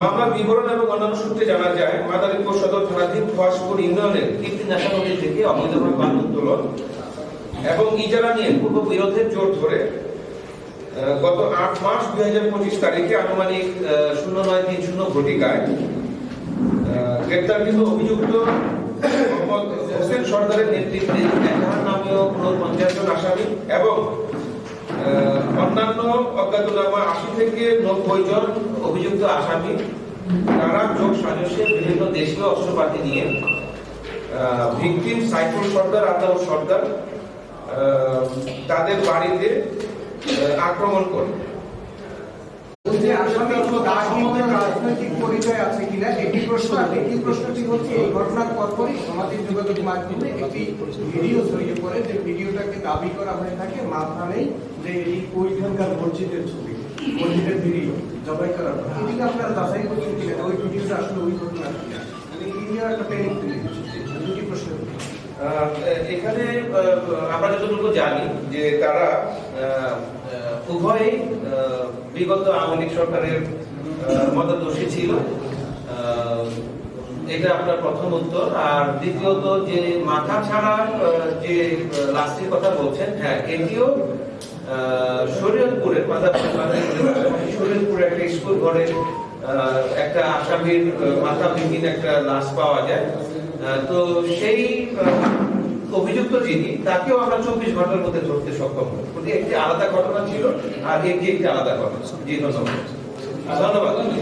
মামলার বিবরণ এবং অন্যান্য সূত্রে জানা যায়, মাদারীপুর সদর থানাধীন খোয়াশপুর ইউনিয়নের কীর্তিনাশা নদী থেকে অবৈধভাবে বান উত্তোলন এবং ইজারা নিয়ে পূর্ব বিরোধের জোর ধরে গত আট মাস দুই হাজার পঁচিশ তারিখে আনুমানিক শূন্য নয় তিন শূন্য ঘটিকায় গ্রেপ্তারকৃত অভিযুক্ত মোহাম্মদ হোসেন সরকারের নেতৃত্বে এজাহার নামীয় উনপঞ্চাশ জন আসামি এবং অন্যান্য অজ্ঞাতনামা আশি থেকে নব্বই জন অভিযুক্ত আসামি, তারা যোগ সাজসে বিভিন্ন দেশীয় অস্ত্রপাতি নিয়ে ভিকটিম সাইফুল সর্দার আতাউর সর্দার তাদের বাড়িতে আক্রমণ করে। প্রশ্নটি হচ্ছে, এই ঘটনার যোগাযোগ মাধ্যমে একটি ভিডিও যে ভিডিওটাকে দাবি করা হয়ে থাকে যে ছবি। মসজিদের ভিডিও জবাই করা এটিকে আপনারা যাচাই করছেন যে ওই ভিডিওটা আসলে ওই ঘটনা মানে এই একটা প্যানিক দুটি প্রশ্ন এখানে আমরা যতটুকু জানি যে তারা উভয়ই বিগত আওয়ামী সরকারের আহ, মদতদর্শী ছিল। এটা আপনার প্রথম উত্তর। আর দ্বিতীয়ত যে মাথা ছাড়া যে লাস্টের কথা বলছেন হ্যাঁ এটিও শরীয়তপুরের শরীয়তপুরে একটা স্কুল ঘরে একটা আসামির মাথা ভেঙিন একটা লাশ পাওয়া যায়। তো সেই অভিযুক্ত যিনি, তাকেও আমরা চব্বিশ ঘণ্টার মধ্যে ধরতে সক্ষম হই। একটি আলাদা ঘটনা ছিল, আর একটি আলাদা ঘটনা। ধন্যবাদ।